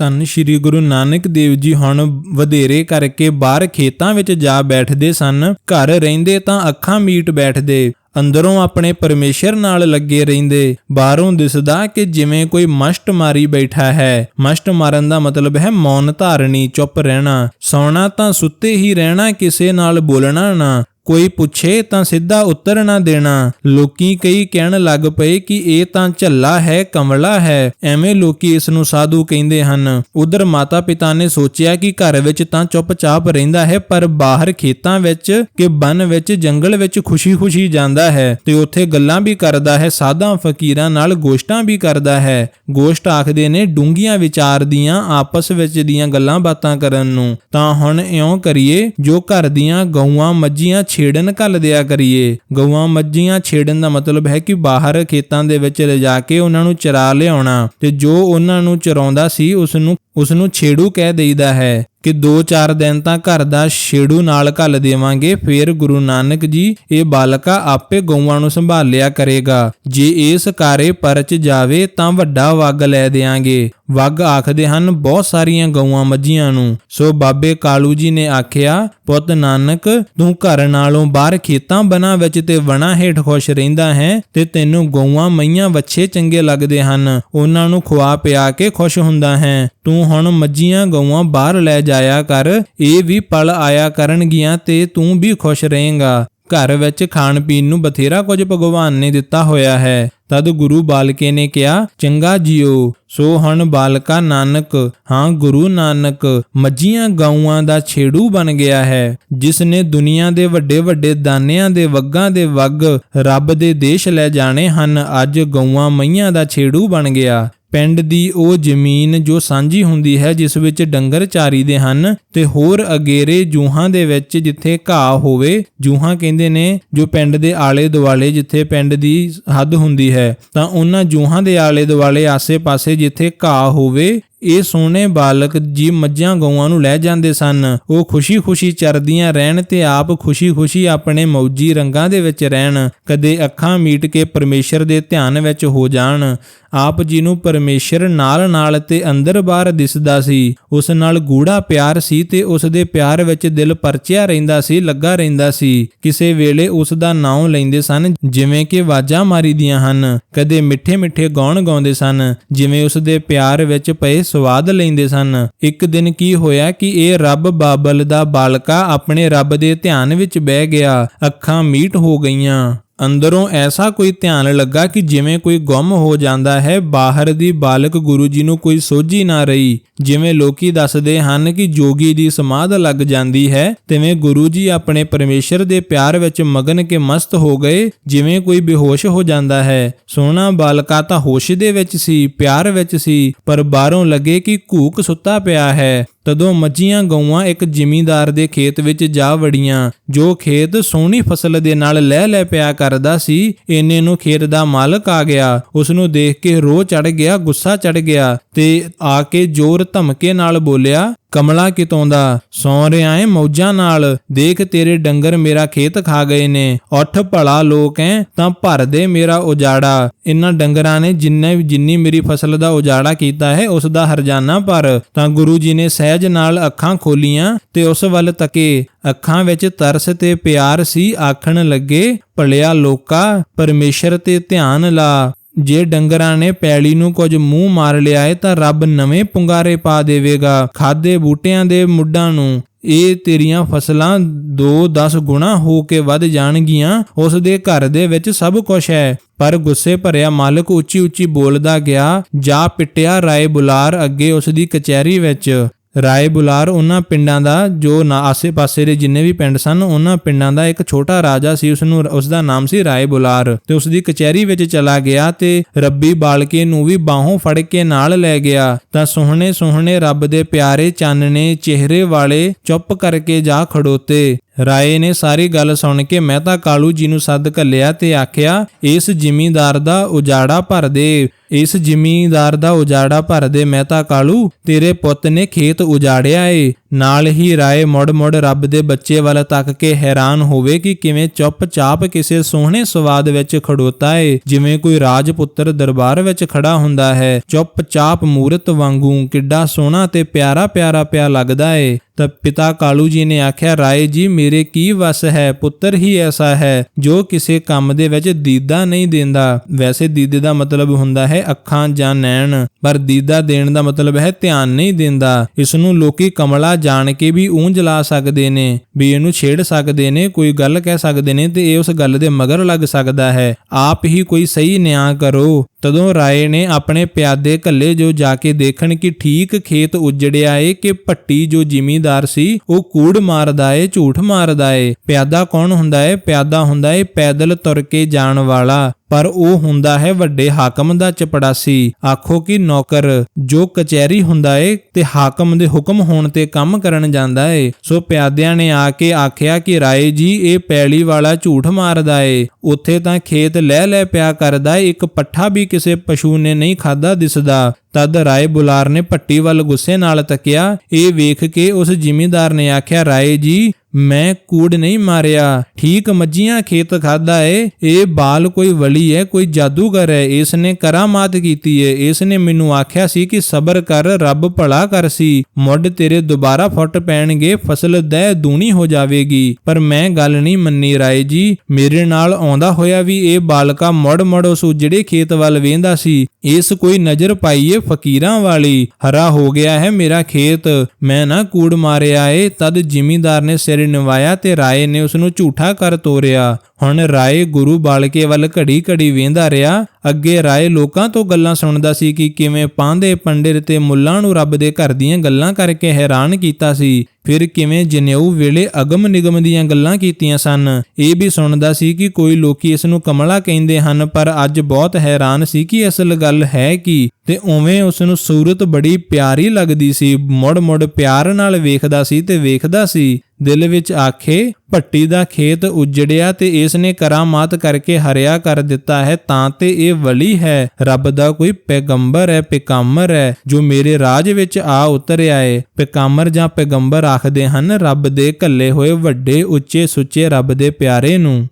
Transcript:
ਧੰਨ ਸ਼੍ਰੀ ਗੁਰੂ ਨਾਨਕ ਦੇਵ ਜੀ ਹੁਣ ਵਧੇਰੇ ਕਰਕੇ ਬਾਹਰ ਖੇਤਾਂ ਵਿੱਚ ਜਾ ਬੈਠਦੇ ਸਨ, ਘਰ ਰਹਿੰਦੇ ਤਾਂ ਅੱਖਾਂ ਮੀਟ ਬੈਠਦੇ, ਅੰਦਰੋਂ ਆਪਣੇ ਪਰਮੇਸ਼ਰ ਨਾਲ ਲੱਗੇ ਰਹਿੰਦੇ, ਬਾਹਰੋਂ ਦਿਸਦਾ ਕਿ ਜਿਵੇਂ ਕੋਈ ਮਸ਼ਟ ਮਾਰੀ ਬੈਠਾ ਹੈ। ਮਸ਼ਟ ਮਾਰਨ ਦਾ ਮਤਲਬ ਹੈ ਮੌਨ ਧਾਰਨੀ, ਚੁੱਪ ਰਹਿਣਾ, ਸੌਣਾ ਤਾਂ ਸੁੱਤੇ ਹੀ ਰਹਿਣਾ, ਕਿਸੇ ਨਾਲ ਬੋਲਣਾ ਨਾ। ਕੋਈ ਪੁੱਛੇ ਤਾਂ ਸਿੱਧਾ ਉੱਤਰ ਨਾ ਦੇਣਾ। ਲੋਕੀ ਕਈ ਕਹਿਣ ਲੱਗ ਪਏ ਕਿ ਇਹ ਤਾਂ ਝੱਲਾ ਹੈ ਕਮਲਾ ਹੈ। ਐਵੇਂ ਲੋਕੀ ਇਸ ਨੂੰ ਸਾਧੂ ਕਹਿੰਦੇ ਹਨ। ਉਧਰ ਮਾਤਾ ਪਿਤਾ ਨੇ ਸੋਚਿਆ ਕਿ ਘਰ ਵਿੱਚ ਤਾਂ ਚੁੱਪਚਾਪ ਰਹਿੰਦਾ ਹੈ, ਪਰ ਬਾਹਰ ਖੇਤਾਂ ਵਿੱਚ ਕਿ ਬਨ ਵਿੱਚ, ਜੰਗਲ ਵਿੱਚ ਖੁਸ਼ੀ-ਖੁਸ਼ੀ ਜਾਂਦਾ ਹੈ ਤੇ ਉੱਥੇ ਗੱਲਾਂ ਵੀ ਕਰਦਾ ਹੈ, ਸਾਧਾਂ ਫਕੀਰਾਂ ਨਾਲ ਗੋਸ਼ਟਾਂ ਵੀ ਕਰਦਾ ਹੈ। ਗੋਸ਼ਟ ਆਖਦੇ ਨੇ, ਡੂੰਘੀਆਂ ਵਿਚਾਰ ਦੀਆਂ, ਆਪਸ ਵਿੱਚ ਦੀਆਂ ਗੱਲਾਂ ਬਾਤਾਂ ਕਰਨ ਨੂੰ। ਤਾਂ ਹੁਣ ਇਉਂ ਕਰੀਏ, ਜੋ ਘਰ ਦੀਆਂ ਗਊਆਂ, ਮੱਝੀਆਂ ਛੇੜਨ ਘੱਲ ਦਿਆ ਕਰੀਏ। ਗਊਆਂ ਮੱਝੀਆਂ ਛੇੜਨ ਦਾ ਮਤਲਬ ਹੈ ਕਿ ਬਾਹਰ ਖੇਤਾਂ ਦੇ ਵਿੱਚ ਲਿਜਾ ਕੇ ਉਹਨਾਂ ਨੂੰ ਚਰਾ ਲਿਆਉਣਾ। ਤੇ ਜੋ ਉਹਨਾਂ ਨੂੰ ਚਰਾਉਂਦਾ ਸੀ ਉਸ ਨੂੰ ਉਸ ਨੂੰ ਛੇੜੂ ਕਹਿ ਦੇਈਦਾ ਹੈ। ਕਿ 2-4 ਦਿਨ ਤਾਂ ਘਰ ਦਾ ਛੇੜੂ ਨਾਲ ਘੱਲ ਦੇਵਾਂਗੇ, ਫੇਰ ਗੁਰੂ ਨਾਨਕ ਜੀ ਇਹ ਬਾਲਕਾ ਆਪੇ ਗਊਆਂ ਨੂੰ ਸੰਭਾਲਿਆ ਕਰੇਗਾ। ਜੇ ਇਸ ਕਾਰੇ ਪਰਚ ਜਾਵੇ ਤਾਂ ਵੱਡਾ ਵੱਗ ਲੈ ਦੇਾਂਗੇ ਵੱਗ ਆਖਦੇ ਹਨ, ਬਹੁਤ ਸਾਰੀਆਂ ਗਊਆਂ ਮੱਝੀਆਂ ਨੂੰ। ਸੋ ਬਾਬੇ ਕਾਲੂ ਜੀ ਨੇ ਆਖਿਆ, ਪੁੱਤ ਨਾਨਕ, ਤੂੰ ਘਰ ਨਾਲੋਂ ਬਾਹਰ ਖੇਤਾਂ ਬਣਾ ਵਿੱਚ ਤੇ ਵਣਾ ਹੇਠ ਖੁਸ਼ ਰਹਿੰਦਾ ਹੈ ਤੇ ਤੈਨੂੰ ਗਊਆਂ ਮਈਆਂ ਵੱਛੇ ਚੰਗੇ ਲੱਗਦੇ ਹਨ। ਉਹਨਾਂ ਨੂੰ ਖਵਾ ਪਿਆ ਕੇ ਖੁਸ਼ ਹੁੰਦਾ ਹੈ। ਤੂੰ ਹੁਣ ਮੱਝੀਆਂ ਗਊਆਂ ਬਾਹਰ ਲੈ ਜਾਇਆ ਕਰ, ਇਹ ਵੀ ਪਲ ਆਇਆ ਕਰਨਗੀਆਂ ਤੇ ਤੂੰ ਵੀ ਖੁਸ਼ ਰਹੇਂਗਾ। ਘਰ ਵਿੱਚ ਖਾਣ ਪੀਣ ਨੂੰ ਬਥੇਰਾ ਕੁਝ ਭਗਵਾਨ ਨੇ ਦਿੱਤਾ ਹੋਇਆ ਹੈ। ਤਦ ਗੁਰੂ ਬਾਲਕੇ ਨੇ ਕਿਹਾ, ਚੰਗਾ ਜੀਓ। ਸੋ ਹਣ ਬਾਲਕਾ ਨਾਨਕ, ਹਾਂ ਗੁਰੂ ਨਾਨਕ, ਮੱਝੀਆਂ ਗਾਊਆਂ ਦਾ ਛੇੜੂ ਬਣ ਗਿਆ ਹੈ। ਜਿਸ ਨੇ ਦੁਨੀਆ ਦੇ ਵੱਡੇ ਵੱਡੇ ਦਾਨਿਆਂ ਦੇ ਵੱਗਾਂ ਦੇ ਵੱਗ ਰੱਬ ਦੇ ਦੇਸ਼ ਲੈ ਜਾਣੇ ਹਨ, ਅੱਜ ਗਊਆਂ ਮਈਆਂ ਦਾ ਛੇੜੂ ਬਣ ਗਿਆ। ਪਿੰਡ ਦੀ ਉਹ ਜ਼ਮੀਨ ਜੋ ਸਾਂਝੀ ਹੁੰਦੀ ਹੈ, ਜਿਸ ਵਿੱਚ ਡੰਗਰ ਚਾਰੀ ਦੇ ਹਨ, ਤੇ ਹੋਰ ਅਗੇਰੇ ਜੂਹਾਂ ਦੇ ਵਿੱਚ ਜਿੱਥੇ ਘਾਹ ਹੋਵੇ, ਜੂਹਾਂ ਕਹਿੰਦੇ ਨੇ, ਜੋ ਪਿੰਡ ਦੇ ਆਲੇ ਦੁਆਲੇ ਜਿੱਥੇ ਪਿੰਡ ਦੀ ਹੱਦ ਹੁੰਦੀ ਹੈ, ਤਾਂ ਉਹਨਾਂ ਜੂਹਾਂ ਦੇ ਆਲੇ ਦੁਆਲੇ ਆਸੇ-ਪਾਸੇ ਜਿੱਥੇ ਘਾਹ ਹੋਵੇ ਇਹ ਸੋਹਣੇ ਬਾਲਕ ਜੀ ਮੱਝਾਂ ਗਊਆਂ ਨੂੰ ਲੈ ਜਾਂਦੇ ਸਨ। ਉਹ ਖੁਸ਼ੀ-ਖੁਸ਼ੀ ਚਰਦੀਆਂ ਰਹਿਣ ਤੇ ਆਪ ਖੁਸ਼ੀ-ਖੁਸ਼ੀ ਆਪਣੇ ਮੌਜੀ ਰੰਗਾਂ ਦੇ ਵਿੱਚ ਰਹਿਣ। ਕਦੇ ਅੱਖਾਂ ਮੀਟ ਕੇ ਪਰਮੇਸ਼ਰ ਦੇ ਧਿਆਨ ਵਿੱਚ ਹੋ ਜਾਣ। ਆਪ ਜੀ ਨੂੰ ਪਰਮੇਸ਼ਰ ਨਾਲ-ਨਾਲ ਤੇ ਅੰਦਰ-ਬਾਹਰ ਦਿਸਦਾ ਸੀ। ਉਸ ਨਾਲ ਗੂੜਾ ਪਿਆਰ ਸੀ ਤੇ ਉਸ ਦੇ ਪਿਆਰ ਵਿੱਚ ਦਿਲ ਪਰਚਿਆ ਰਹਿੰਦਾ ਸੀ, ਲੱਗਾ ਰਹਿੰਦਾ ਸੀ। ਕਿਸੇ ਵੇਲੇ ਉਸ ਦਾ ਨਾਮ ਲੈਂਦੇ ਸਨ, ਜਿਵੇਂ ਕਿ ਵਾਜਾਂ ਮਾਰੀ ਦੀਆਂ ਹਨ। ਕਦੇ ਮਿੱਠੇ-ਮਿੱਠੇ ਗਾਉਣ ਗਾਉਂਦੇ ਸਨ, ਜਿਵੇਂ ਉਸ ਦੇ ਪਿਆਰ ਵਿੱਚ ਪਏ ਸਵਾਦ ਲੈਂਦੇ ਸਨ। ਇੱਕ ਦਿਨ ਕੀ ਹੋਇਆ ਕਿ ਇਹ ਰੱਬ ਬਾਬਲ ਦਾ ਬਾਲਕਾ ਆਪਣੇ ਰੱਬ ਦੇ ਧਿਆਨ ਵਿੱਚ ਬਹਿ ਗਿਆ। ਅੱਖਾਂ ਮੀਟ ਹੋ ਗਈਆਂ। ਅੰਦਰੋਂ ਐਸਾ ਕੋਈ ਧਿਆਨ ਲੱਗਾ ਕਿ ਜਿਵੇਂ ਕੋਈ ਗੁੰਮ ਹੋ ਜਾਂਦਾ ਹੈ, ਬਾਹਰ ਦੀ ਬਾਲਕ ਗੁਰੂ ਜੀ ਨੂੰ ਕੋਈ ਸੋਝੀ ਨਾ ਰਹੀ। ਜਿਵੇਂ ਲੋਕੀ ਦੱਸਦੇ ਹਨ ਕਿ ਜੋਗੀ ਦੀ ਸਮਾਧ ਲੱਗ ਜਾਂਦੀ ਹੈ, ਤਿਵੇਂ ਗੁਰੂ ਜੀ ਆਪਣੇ ਪਰਮੇਸ਼ਰ ਦੇ ਪਿਆਰ ਵਿੱਚ ਮਗਨ ਕੇ ਮਸਤ ਹੋ ਗਏ, ਜਿਵੇਂ ਕੋਈ ਬੇਹੋਸ਼ ਹੋ ਜਾਂਦਾ ਹੈ। ਸੋਹਣਾ ਬਾਲਕਾ ਤਾਂ ਹੋਸ਼ ਦੇ ਵਿੱਚ ਸੀ, ਪਿਆਰ ਵਿੱਚ ਸੀ, ਪਰ ਬਾਹਰੋਂ ਲੱਗੇ ਕਿ ਘੂਕ ਸੁੱਤਾ ਪਿਆ ਹੈ। ਤਦੋਂ ਮੱਝੀਆਂ, ਗਊਆਂ ਇੱਕ ਜ਼ਿਮੀਂਦਾਰ ਦੇ ਖੇਤ ਵਿੱਚ ਜਾ ਵੜੀਆਂ। ਜੋ ਖੇਤ ਸੋਹਣੀ ਫਸਲ ਦੇ ਨਾਲ ਲੈ ਲੈ ਪਿਆ ਕਰਦਾ ਸੀ ਇਹਨੇ ਨੂੰ ਖੇਤ ਦਾ ਮਾਲਕ ਆ ਗਿਆ। ਉਸ ਨੂੰ ਦੇਖ ਕੇ ਰੋਹ ਚੜ ਗਿਆ, ਗੁੱਸਾ ਚੜ ਗਿਆ ਤੇ ਆ ਕੇ ਜ਼ੋਰ ਧਮਕੇ ਨਾਲ ਬੋਲਿਆ ਕਮਲਾ ਕਿਤੋਂ ਦਾ ਸੌ ਰਿਆ ਏ ਮੌਜਾਂ ਨਾਲ, ਦੇਖ ਤੇਰੇ ਡੰਗਰ ਮੇਰਾ ਖੇਤ ਖਾ ਗਏ ਨੇ। ਉੱਠ ਭਲਾ ਲੋਕ ਐ, ਤਾਂ ਭਰ ਦੇ ਮੇਰਾ ਉਜਾੜਾ। ਇਨ੍ਹਾਂ ਡੰਗਰਾਂ ਨੇ ਜਿੰਨੇ ਜਿੰਨੀ ਮੇਰੀ ਫਸਲ ਦਾ ਉਜਾੜਾ ਕੀਤਾ ਹੈ, ਉਸ ਦਾ ਹਰਜਾਨਾ ਪਰ ਤਾਂ ਗੁਰੂ ਜੀ ਨੇ ਸਹਿਜ ਨਾਲ ਅੱਖਾਂ ਖੋਲੀਆਂ ਤੇ ਉਸ ਵੱਲ ਤੱਕੇ। ਅੱਖਾਂ ਵਿੱਚ ਤਰਸ ਤੇ ਪਿਆਰ ਸੀ, ਆਖਣ ਲੱਗੇ, ਭਲਿਆ ਲੋਕਾ, ਪਰਮੇਸ਼ਰ ਤੇ ਧਿਆਨ ਲਾ। ਜੇ ਡੰਗਰਾਂ ਨੇ ਪੈਲੀ ਨੂੰ ਕੁਝ ਮੂੰਹ ਮਾਰ ਲਿਆ ਏ ਤਾਂ ਰੱਬ ਨਵੇਂ ਪੁੰਗਾਰੇ ਪਾ ਦੇਵੇਗਾ। ਖਾਦੇ ਬੂਟਿਆਂ ਦੇ ਮੁੱਢਾਂ ਨੂੰ ਇਹ ਤੇਰੀਆਂ ਫਸਲਾਂ 2-10 ਗੁਣਾ ਹੋ ਕੇ ਵੱਧ ਜਾਣਗੀਆਂ। ਉਸ ਦੇ ਘਰ ਦੇ ਵਿੱਚ ਸਭ ਕੁਝ ਹੈ। ਪਰ ਗੁੱਸੇ ਭਰਿਆ ਮਾਲਕ ਉੱਚੀ ਉੱਚੀ ਬੋਲਦਾ ਗਿਆ, ਜਾ ਪਿੱਟਿਆ ਰਾਏ ਬੁਲਾਰ ਅੱਗੇ ਉਸ ਦੀ ਕਚਹਿਰੀ ਵਿੱਚ। ਰਾਏ ਬੁਲਾਰ ਉਹਨਾਂ ਪਿੰਡਾਂ ਦਾ, ਜੋ ਨਾ ਆਸੇ-ਪਾਸੇ ਦੇ ਜਿੰਨੇ ਵੀ ਪਿੰਡ ਸਨ, ਉਹਨਾਂ ਪਿੰਡਾਂ ਦਾ ਇੱਕ ਛੋਟਾ ਰਾਜਾ ਸੀ ਉਸ ਨੂੰ ਉਸ ਦਾ ਨਾਮ ਸੀ ਰਾਏ ਬੁਲਾਰ ਤੇ ਉਸ ਦੀ ਕਚਹਿਰੀ ਵਿੱਚ ਚਲਾ ਗਿਆ ਤੇ ਰੱਬੀ ਬਾਲਕੇ ਨੂੰ ਵੀ ਬਾਹੋਂ ਫੜ ਕੇ ਨਾਲ ਲੈ ਗਿਆ। ਤਾਂ ਸੋਹਣੇ ਸੋਹਣੇ ਰੱਬ ਦੇ ਪਿਆਰੇ ਚਾਨਣੇ ਚਿਹਰੇ ਵਾਲੇ ਚੁੱਪ ਕਰਕੇ ਜਾ ਖੜੋਤੇ। ਰਾਏ ਨੇ ਸਾਰੀ ਗੱਲ ਸੁਣ ਕੇ ਮਹਿਤਾ ਕਾਲੂ ਜੀ ਨੂੰ ਸੱਦ ਘੱਲਿਆ ਤੇ ਆਖਿਆ, ਇਸ ਜ਼ਿਮੀਂਦਾਰ ਦਾ ਉਜਾੜਾ ਭਰ ਦੇ, ਇਸ ਜ਼ਿਮੀਂਦਾਰ ਦਾ ਉਜਾੜਾ ਭਰ ਦੇ ਮਹਿਤਾ ਕਾਲੂ ਤੇਰੇ ਪੁੱਤ ਨੇ ਖੇਤ ਉਜਾੜਿਆ ਏ। ਨਾਲ ਹੀ ਰਾਏ ਮੁੜ-ਮੁੜ ਰੱਬ ਦੇ ਬੱਚੇ ਵੱਲ ਤੱਕ ਕੇ ਹੈਰਾਨ ਹੋਵੇ ਕਿ ਕਿਵੇਂ ਚੁੱਪ-ਚਾਪ ਕਿਸੇ ਸੋਹਣੇ ਸਵਾਦ ਵਿੱਚ ਖੜੋਤਾ ਏ, ਜਿਵੇਂ ਕੋਈ ਰਾਜਪੁੱਤਰ ਦਰਬਾਰ ਵਿੱਚ ਖੜਾ ਹੁੰਦਾ ਹੈ। ਚੁੱਪ-ਚਾਪ ਮੂਰਤ ਵਾਂਗੂ ਕਿੱਡਾ ਸੋਹਣਾ ਤੇ ਪਿਆਰਾ ਪਿਆਰਾ ਪਿਆ ਲੱਗਦਾ ਏ। ਤਾਂ ਪਿਤਾ ਕਾਲੂ ਜੀ ਨੇ ਆਖਿਆ, ਰਾਏ ਜੀ, ਮੇਰੇ ਕੀ ਵਸ ਹੈ? ਪੁੱਤਰ ਹੀ ਐਸਾ ਹੈ ਜੋ ਕਿਸੇ ਕੰਮ ਦੇ ਵਿੱਚ ਦੀਦਾ ਨਹੀਂ ਦਿੰਦਾ। ਵੈਸੇ ਦੀਦੇ ਦਾ ਮਤਲਬ ਹੁੰਦਾ ਹੈ ਅੱਖਾਂ ਜਾਂ ਨੈਣ, ਪਰ ਦੀਦਾ ਦੇਣ ਦਾ ਮਤਲਬ ਹੈ ਧਿਆਨ ਨਹੀਂ ਦਿੰਦਾ। ਇਸ ਨੂੰ ਲੋਕੀ ਕਮਲਾ ਜਾਣ ਕੇ ਵੀ ਉਂਝ ਲਾ ਸਕਦੇ ਨੇ, ਵੀ ਇਹਨੂੰ ਛੇੜ ਸਕਦੇ ਨੇ, ਕੋਈ ਗੱਲ ਕਹਿ ਸਕਦੇ ਨੇ ਤੇ ਇਹ ਉਸ ਗੱਲ ਦੇ ਮਗਰ ਲੱਗ ਸਕਦਾ ਹੈ। ਆਪ ਹੀ ਕੋਈ ਸਹੀ ਨਿਆਂ ਕਰੋ। ਤਦੋਂ ਰਾਏ ਨੇ ਆਪਣੇ ਪਿਆਦੇ ਘੱਲੇ ਜੋ ਜਾ ਕੇ ਦੇਖਣ ਕਿ ਠੀਕ ਖੇਤ ਉਜੜਿਆ ਏ ਕਿ ਭੱਟੀ ਜੋ ਜ਼ਿਮੀਂਦਾਰ ਸੀ, ਉਹ ਕੂੜ ਮਾਰਦਾ ਏ, ਝੂਠ ਮਾਰਦਾ ਏ। ਪਿਆਦਾ ਕੌਣ ਹੁੰਦਾ ਏ? ਪਿਆਦਾ ਹੁੰਦਾ ਏ ਪੈਦਲ ਤੁਰ ਕੇ ਜਾਣ ਵਾਲਾ। ਪਰ ਉਹ ਹੁੰਦਾ ਹੈ ਵੱਡੇ ਹਾਕਮ ਦਾ ਚਪੜਾਸੀ। ਆਖੋ ਕਿ ਨੌਕਰ ਜੋ ਕਚਹਿਰੀ ਹੁੰਦਾ ਏ ਤੇ ਹਾਕਮ ਦੇ ਹੁਕਮ ਹੋਣ ਤੇ ਕੰਮ ਕਰਨ ਜਾਂਦਾ ਏ। ਸੋ ਪਿਆਦਿਆਂ ਨੇ ਆ ਕੇ ਆਖਿਆ ਕਿ ਰਾਏ ਜੀ, ਇਹ ਪੈਲੀ ਵਾਲਾ ਝੂਠ ਮਾਰਦਾ ਏ। ਉੱਥੇ ਤਾਂ ਖੇਤ ਲੈ ਲੈ ਪਿਆ ਕਰਦਾ ਏ, ਇੱਕ ਪੱਠਾ ਵੀ ਕਿਸੇ ਪਸ਼ੂ ਨੇ ਨਹੀਂ ਖਾਦਾ ਦਿਸਦਾ, ਤਦ ਰਾਏ ਬੁਲਾਰ ਨੇ ਭੱਟੀ ਵੱਲ ਗੁੱਸੇ ਨਾਲ ਤੱਕਿਆ, ਇਹ ਵੇਖ ਕੇ ਉਸ ਜ਼ਿਮੀਂਦਾਰ ਨੇ ਆਖਿਆ, ਰਾਏ ਜੀ ਮੈਂ ਕੂੜ ਨਹੀਂ ਮਾਰਿਆ। ਠੀਕ ਮੱਝੀਆਂ ਖੇਤ ਖਾਦਾ ਏ। ਇਹ ਬਾਲ ਕੋਈ ਵਲੀ ਹੈ ਕੋਈ ਜਾਦੂਗਰ ਹੈ ਇਸ ਨੇ ਕਰਾਮਾਤ ਕੀਤੀ ਏ। ਇਸ ਨੇ ਮੈਨੂੰ ਆਖਿਆ ਸੀ ਕਿ ਸਬਰ ਕਰ, ਰੱਬ ਭਲਾ ਕਰ ਸੀ। ਮੁੱਢ ਤੇਰੇ ਦੁਬਾਰਾ ਫੁੱਟ ਪੈਣਗੇ, ਫਸਲ ਦਹਿ ਦੂਣੀ ਹੋ ਜਾਵੇਗੀ। ਪਰ ਮੈਂ ਗੱਲ ਨਹੀਂ ਮੰਨੀ ਰਾਏ ਜੀ। ਮੇਰੇ ਨਾਲ ਆਉਂਦਾ ਹੋਇਆ ਵੀ ਇਹ ਬਾਲਕਾ ਮੁੜ ਮੜੋ ਉਸ ਉਜੜੇ ਖੇਤ ਵੱਲ ਵੇਂਦਾ ਸੀ। ਇਸ ਕੋਈ ਨਜ਼ਰ ਪਾਈਏ ਫਕੀਰਾਂ ਵਾਲੀ। ਹਰਾ ਹੋ ਗਿਆ ਹੈ ਮੇਰਾ ਖੇਤ। ਮੈਂ ਨਾ ਕੂੜ ਮਾਰਿਆ ਏ। ਤਦ ਜ਼ਿਮੀਂਦਾਰ ਨੇ ਸਿਰ ਨਿਵਾਇਆ ਤੇ ਰਾਏ ਨੇ ਉਸ ਨੂੰ ਝੂਠਾ ਕਰ ਤੋਰਿਆ। ਹੁਣ ਰਾਏ ਗੁਰੂ ਬਾਲਕੇ ਵੱਲ ਘੜੀ ਘੜੀ ਵੇਂਦਾ ਰਿਹਾ। ਅੱਗੇ ਰਾਏ ਲੋਕਾਂ ਤੋਂ ਗੱਲਾਂ ਸੁਣਦਾ ਸੀ ਕਿ ਕਿਵੇਂ ਪਾਂਦੇ ਪੰਡਿਤ ਤੇ ਮੁੱਲਾਂ ਨੂੰ ਰੱਬ ਦੇ ਘਰ ਦੀਆਂ ਗੱਲਾਂ ਕਰਕੇ ਹੈਰਾਨ ਕੀਤਾ ਸੀ। ਫਿਰ ਕਿਵੇਂ ਜਨੇਊ ਵੇਲੇ ਅਗਮ ਨਿਗਮ ਦੀਆਂ ਗੱਲਾਂ ਕੀਤੀਆਂ ਸਨ। ਇਹ ਵੀ ਸੁਣਦਾ ਸੀ ਕਿ ਕੋਈ ਲੋਕੀ ਇਸ ਨੂੰ ਕਮਲਾ ਕਹਿੰਦੇ ਹਨ, ਪਰ ਅੱਜ ਬਹੁਤ ਹੈਰਾਨ ਸੀ ਕਿ ਅਸਲ ਗੱਲ ਹੈ ਕੀ ਤੇ ਉਵੇਂ ਉਸ ਨੂੰ ਸੂਰਤ ਬੜੀ ਪਿਆਰੀ ਲੱਗਦੀ ਸੀ। ਮੁੜ ਮੁੜ ਪਿਆਰ ਨਾਲ ਵੇਖਦਾ ਸੀ ਤੇ ਵੇਖਦਾ ਸੀ। ਦਿਲ ਵਿੱਚ ਆਖੇ, ਭੱਟੀ ਦਾ ਖੇਤ ਉਜੜਿਆ ਤੇ ਇਸ ਨੇ ਕਰਾਮਾਤ ਕਰਕੇ ਹਰਿਆ ਕਰ ਦਿੱਤਾ ਹੈ, ਤਾਂ ਤੇ ਇਹ ਵਲੀ ਹੈ। ਰੱਬ ਦਾ ਕੋਈ ਪੈਗੰਬਰ ਹੈ ਪਿਕਾਮਰ ਹੈ, ਜੋ ਮੇਰੇ ਰਾਜ ਵਿੱਚ ਆ ਉਤਰਿਆ ਏ। ਪਿਕਾਮਰ ਜਾਂ ਪੈਗੰਬਰ ਆਖਦੇ ਹਨ, ਰੱਬ ਦੇ ਘੱਲੇ ਹੋਏ ਵੱਡੇ ਉੱਚੇ ਸੁੱਚੇ ਰੱਬ ਦੇ ਪਿਆਰੇ ਨੂੰ।